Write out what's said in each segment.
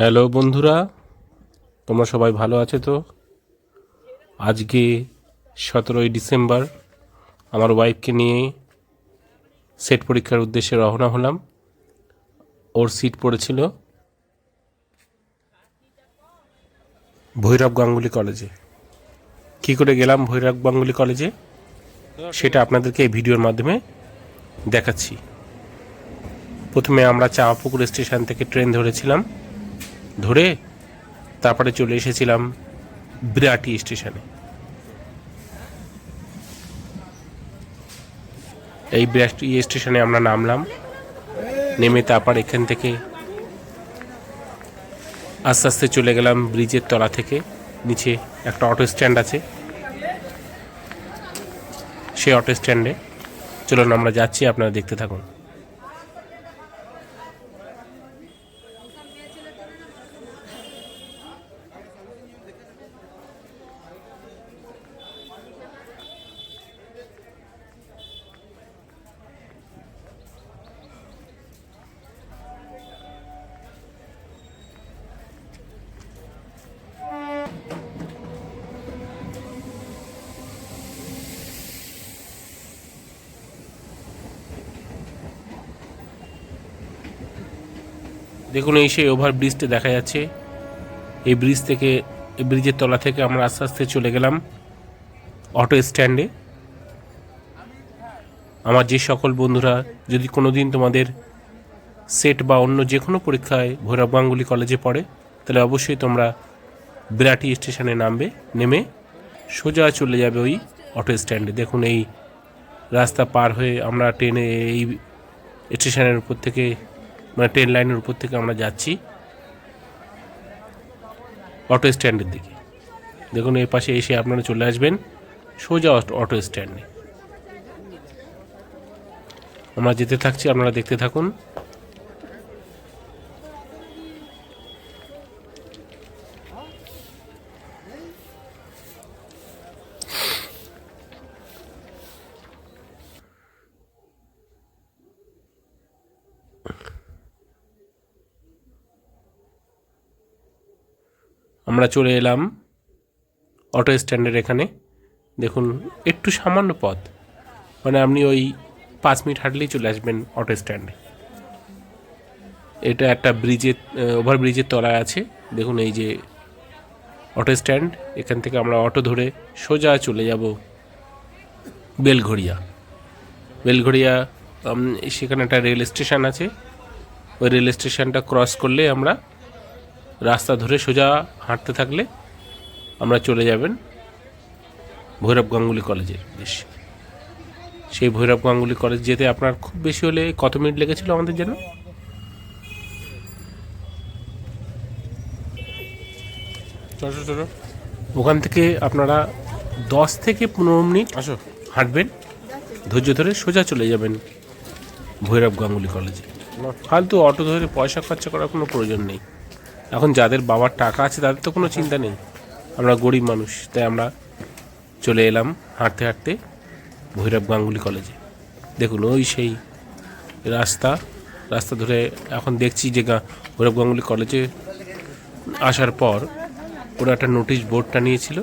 Hello বন্ধুরা, তোমরা সবাই ভালো আছো তো? আজকে সতেরোই ডিসেম্বর, আমার ওয়াইফকে নিয়ে সেট পরীক্ষার উদ্দেশ্যে রওনা হলাম। ওর সিট পড়েছিল ভৈরব গাঙ্গুলি কলেজে কী করে গেলাম ভৈরব গাঙ্গুলি কলেজে সেটা আপনাদেরকে এই ভিডিওর মাধ্যমে দেখাচ্ছি। প্রথমে আমরা চাঁপাপুকুর স্টেশন থেকে ট্রেন ধরেছিলাম। ধরে তারপরে চলে এসেছিলাম বিরাটি স্টেশনে। এই বিরাটি স্টেশনে আমরা নামলাম, নেমে তারপর এখান থেকে আস্তে আস্তে চলে গেলাম ব্রিজের তলা থেকে, নিচে একটা অটো স্ট্যান্ড আছে। সেই অটো স্ট্যান্ডে চলুন আমরা যাচ্ছি, আপনারা দেখতে থাকুন। দেখুন, এই সেই ওভার ব্রিজটা দেখা যাচ্ছে। এই ব্রিজ থেকে, এই ব্রিজের তলা থেকে আমরা আস্তে আস্তে চলে গেলাম অটো স্ট্যান্ডে আমার যে সকল বন্ধুরা, যদি কোনো দিন তোমাদের সেট বা অন্য যে কোনো পরীক্ষায় ভৈরব গাঙ্গুলি কলেজে পড়ে, তাহলে অবশ্যই তোমরা বিরাটি স্টেশনে নামবে, নেমে সোজা চলে যাবে ওই অটো স্ট্যান্ডে দেখুন, এই রাস্তা পার হয়ে আমরা ট্রেনে এই স্টেশনের উপর থেকে মানে ট্রেন লাইনের উপর থেকে আমরা যাচ্ছি। অটো স্ট্যান্ডের দিকে। দেখুন, এই পাশে এসে আপনারা চলে আসবেন সোজা অটো- অটো স্ট্যান্ডে আমরা যেতে থাকছি, আপনারা দেখতে থাকুন। আমরা চলে এলাম অটো স্ট্যান্ডের এখানে। দেখুন, একটু সামান্য পথ। মানে আপনি ওই পাঁচ মিনিট হাঁটলেই চলে আসবেন অটো স্ট্যান্ডে এটা একটা ব্রিজের ওভার ব্রিজের তলায় আছে। দেখুন, এই যে অটো স্ট্যান্ড এখান থেকে আমরা অটো ধরে সোজা চলে যাব বেলঘড়িয়া। বেলঘড়িয়া সেখানে একটা রেল স্টেশন আছে। ওই রেল স্টেশনটা ক্রস করলে আমরা রাস্তা ধরে সোজা হাঁটতে থাকলে আমরা চলে যাবেন ভৈরব গাঙ্গুলি কলেজের উদ্দেশ্যে সেই ভৈরব গাঙ্গুলি কলেজ যেতে আপনার খুব বেশি হলে কত মিনিট লেগেছিল আমাদের জন্য ওখান থেকে আপনারা দশ থেকে পনেরো মিনিট আসো। হাঁটবেন ধৈর্য ধরে সোজা চলে যাবেন ভৈরব গাঙ্গুলি কলেজে। ফালতু অটো ধরে পয়সা খরচা করার কোনো প্রয়োজন নেই। এখন যাদের বাবার টাকা আছে, তাদের তো কোনো চিন্তা নেই। আমরা গরিব মানুষ, তাই আমরা চলে এলাম হাঁটতে হাঁটতে ভৈরব গাঙ্গুলি কলেজে। দেখুন, ওই সেই রাস্তা রাস্তা ধরে এখন দেখছি যে ভৈরব গাঙ্গুলি কলেজে আসার পর ওরা একটা নোটিশ বোর্ডটা নিয়েছিল।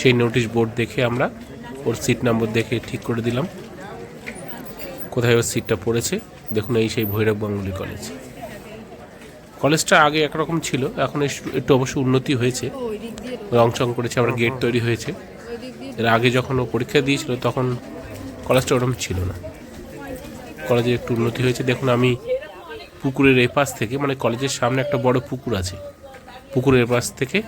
সেই নোটিশ বোর্ড দেখে আমরা ওর সিট নম্বর দেখে ঠিক করে দিলাম। কোথায় ওর সিটটা পড়েছে, দেখুন এই সেই ভৈরব গাঙ্গুলি কলেজ। কলেজটা আগে একরকম ছিল এখন একটু- অবশ্য উন্নতি হয়েছে। রং চং করেছে আবার গেট তৈরি হয়েছে। এর আগে যখন ও পরীক্ষা দিয়েছিল তখন কলেজটা ওরকম ছিল না। কলেজে একটু উন্নতি হয়েছে। দেখুন আমি পুকুরের এপাশ থেকে মানে কলেজের সামনে একটা বড় পুকুর আছে। পুকুরের পাশ থেকে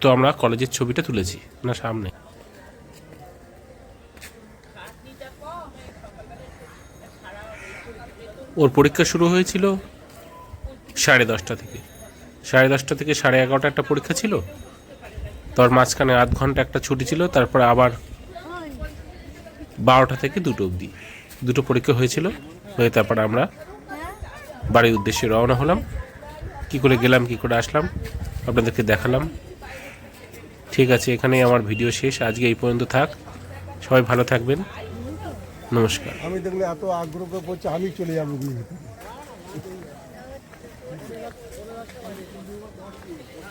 তো আমরা কলেজের ছবিটা তুলেছি না সামনে। ওর পরীক্ষা শুরু হয়েছিল সাড়ে দশটা থেকে। সাড়ে দশটা থেকে সাড়ে এগারোটা একটা পরীক্ষা ছিল। তার মাঝখানে আধ ঘণ্টা একটা ছুটি ছিল, তারপরে আবার বারোটা থেকে দুটো অবধি। দুটো পরীক্ষা হয়েছিল, হয়ে তারপরে আমরা বাড়ির উদ্দেশ্যে রওনা হলাম। কি করে গেলাম, কি করে আসলাম, আপনাদেরকে দেখালাম। ঠিক আছে, এখানেই আমার ভিডিও শেষ। আজকে এই পর্যন্ত থাক। সবাই ভালো থাকবেন। নমস্কার। আমি দেখলে এত আগ্রহ করে পড়ছে আমি চলে যাব। 本当に楽しいです。